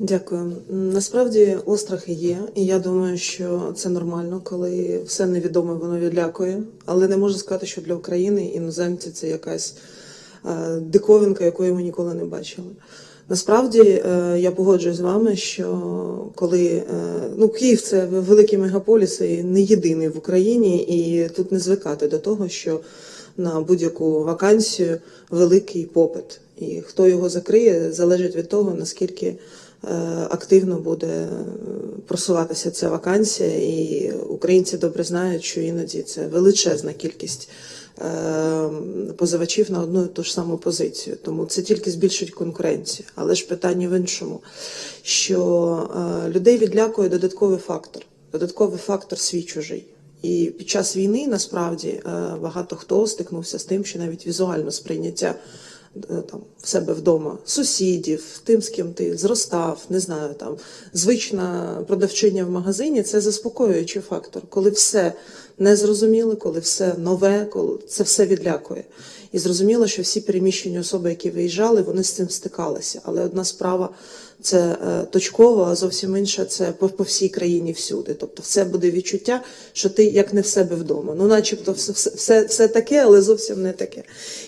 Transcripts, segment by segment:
Дякую. Насправді острахи є, і я думаю, що це нормально, коли все невідоме воно відлякує. Але не можу сказати, що для України іноземці це якась е, диковинка, якої ми ніколи не бачили. Насправді е, я погоджуюсь з вами, що коли е, ну Київ це великий мегаполіс і не єдиний в Україні, і тут не звикати до того, що на будь-яку вакансію великий попит. І хто його закриє, залежить від того, наскільки активно буде е, просуватися ця вакансія, і українці добре знають, що іноді це величезна кількість е, позивачів на одну і ту ж саму позицію. Тому це тільки збільшить конкуренцію. Але ж питання в іншому, що е, людей відлякує додатковий фактор, додатковий фактор свій чужий. І під час війни насправді е, багато хто стикнувся з тим, що навіть візуально сприйняття е, там в себе вдома сусідів, тим, з ким ти зростав, не знаю, там звична продавчиня в магазині це заспокоюючий фактор, коли все незрозуміле, коли все нове, коли це все відлякує. І зрозуміло, що всі переміщені особи, які виїжджали, вони з цим стикалися. Але одна справа це е, точково, а зовсім інша це по, по всій країні всюди. Тобто, все буде відчуття, що ти як не в себе вдома. Ну, начебто, все, все, все, таке, але зовсім не таке.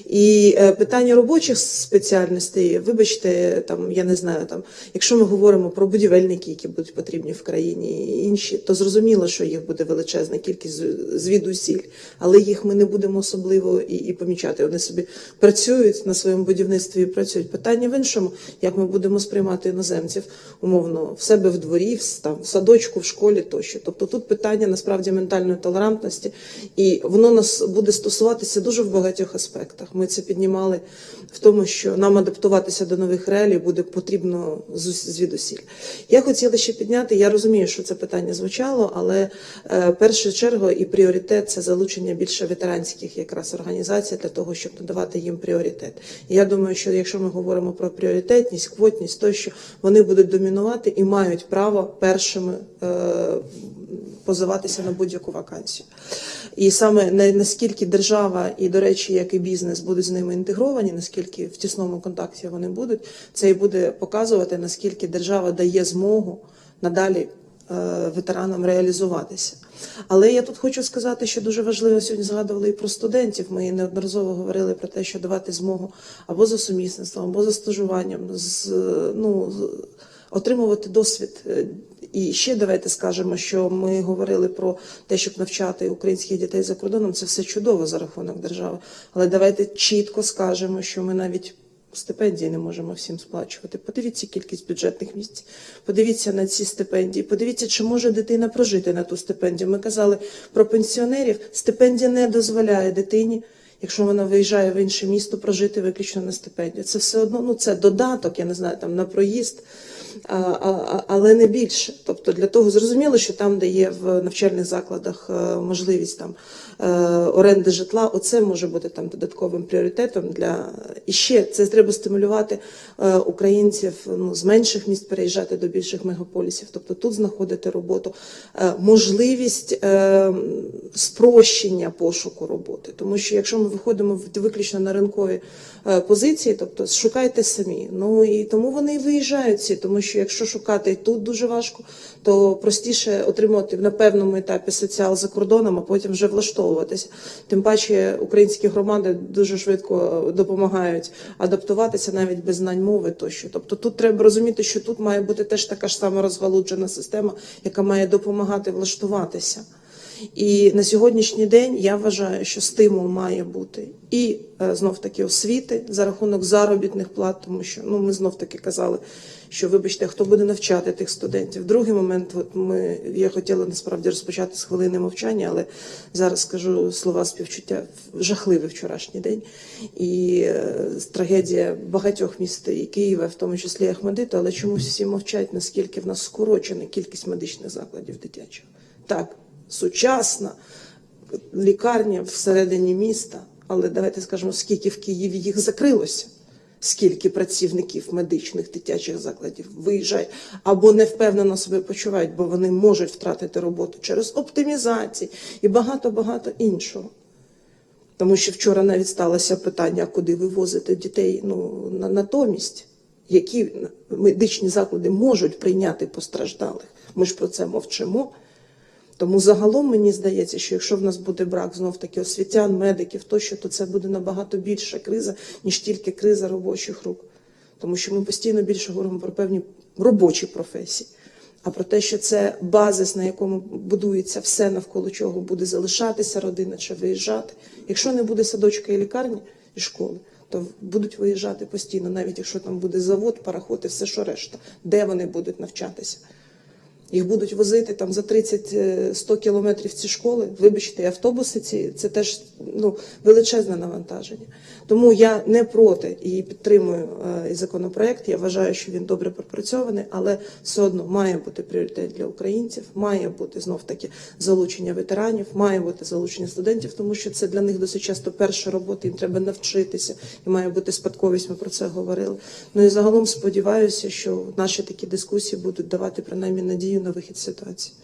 І е, питання робочих спеціальностей, вибачте, там я не знаю, там, якщо ми говоримо про будівельники, які будуть потрібні в країні, і інші, то зрозуміло, що їх буде величезна кількість звідусіль, але їх ми не будемо особливо і, і помічати. Вони собі працюють на своєму будівництві і працюють. Питання в іншому, як ми будемо сприймати іноземців умовно в себе в дворі, в, там, в садочку, в школі тощо. Тобто тут питання насправді ментальної толерантності, і воно нас буде стосуватися дуже в багатьох аспектах. Ми це піднімали в тому, що нам адаптуватися до нових реалій буде потрібно звідусіль. Я хотіла ще підняти. Я розумію, що це питання звучало, але е, першу чергу і пріоритет це залучення більше ветеранських якраз організацій для того, щоб надавати їм пріоритет. Я думаю, що якщо ми говоримо про пріоритетність, квотність, тощо вони будуть домінувати і мають право першими е, позиватися на будь-яку вакансію. І саме наскільки держава і, до речі, як і бізнес будуть з ними інтегровані, наскільки в тісному контакті вони будуть, це і буде показувати, наскільки держава дає змогу надалі ветеранам реалізуватися. Але я тут хочу сказати, що дуже важливо сьогодні згадували і про студентів. Ми неодноразово говорили про те, що давати змогу або за сумісництвом, або за стажуванням, з ну отримувати досвід. Е, І ще давайте скажемо, що ми говорили про те, щоб навчати українських дітей за кордоном. Це все чудово за рахунок держави. Але давайте чітко скажемо, що ми навіть стипендії не можемо всім сплачувати. Подивіться кількість бюджетних місць, подивіться на ці стипендії, подивіться, чи може дитина прожити на ту стипендію. Ми казали про пенсіонерів. Стипендія не дозволяє дитині. Якщо вона виїжджає в інше місто, прожити виключно на стипендію. Це все одно, ну це додаток, я не знаю, там на проїзд, а, а, але не більше. Тобто для того зрозуміло, що там, де є в навчальних закладах е, можливість там е, оренди житла, оце може бути там додатковим пріоритетом для і ще це треба стимулювати е, українців ну, з менших міст переїжджати до більших мегаполісів, тобто тут знаходити роботу, Е, можливість е, спрощення пошуку роботи, тому що якщо ми виходимо в- виключно на ринкові позиції, тобто шукайте самі. Ну і тому вони і виїжджають всі, тому що якщо шукати тут дуже важко, то простіше отримувати на певному етапі соціал за кордоном, а потім вже влаштовуватися. Тим паче українські громади дуже швидко е, допомагають адаптуватися навіть без знань мови тощо. Тобто тут треба розуміти, що тут має бути теж така ж сама розгалуджена система, яка має допомагати влаштуватися. І на сьогоднішній день я вважаю, що стимул має бути і знов таки освіти за рахунок заробітних плат, тому що ну ми знов таки казали, що вибачте, хто буде навчати тих студентів. Другий момент, от ми я хотіла насправді розпочати з хвилини мовчання, але зараз скажу слова співчуття жахливий вчорашній день. І е, трагедія багатьох міст і Києва, в тому числі Ахмедиту, але чомусь всі мовчать, наскільки в нас скорочена кількість медичних закладів дитячих. Так, сучасна лікарня всередині міста, але давайте скажемо, скільки в Києві їх закрилося. Скільки працівників медичних дитячих закладів виїжджають або невпевнено себе почувають, бо вони можуть втратити роботу через оптимізації і багато-багато іншого. Тому що вчора навіть сталося питання, куди вивозити дітей ну, на, натомість. які медичні заклади можуть прийняти постраждалих. Ми ж про це мовчимо. Тому загалом мені здається, що якщо в нас буде брак знов таки освітян, медиків тощо, то це буде набагато більша криза, ніж тільки криза робочих рук. Тому що ми постійно більше говоримо про певні робочі професії, а про те, що це базис, на якому будується все, навколо чого буде залишатися родина чи виїжджати. Якщо не буде садочка і лікарні і школи, то будуть виїжджати постійно, навіть якщо там буде завод, пароход і все, що решта, де вони будуть навчатися. Їх будуть возити там за 30-100 кілометрів ці школи. Вибачте, і автобуси ці це теж ну величезне навантаження. Тому я не проти і підтримую е, і законопроект. Я вважаю, що він добре пропрацьований, але все одно має бути пріоритет для українців, має бути знов таки залучення ветеранів, має бути залучення студентів, тому що це для них досить часто перша робота. Їм треба навчитися, і має бути спадковість. Ми про це говорили. Ну і загалом сподіваюся, що наші такі дискусії будуть давати принаймні надію на вихід з ситуації.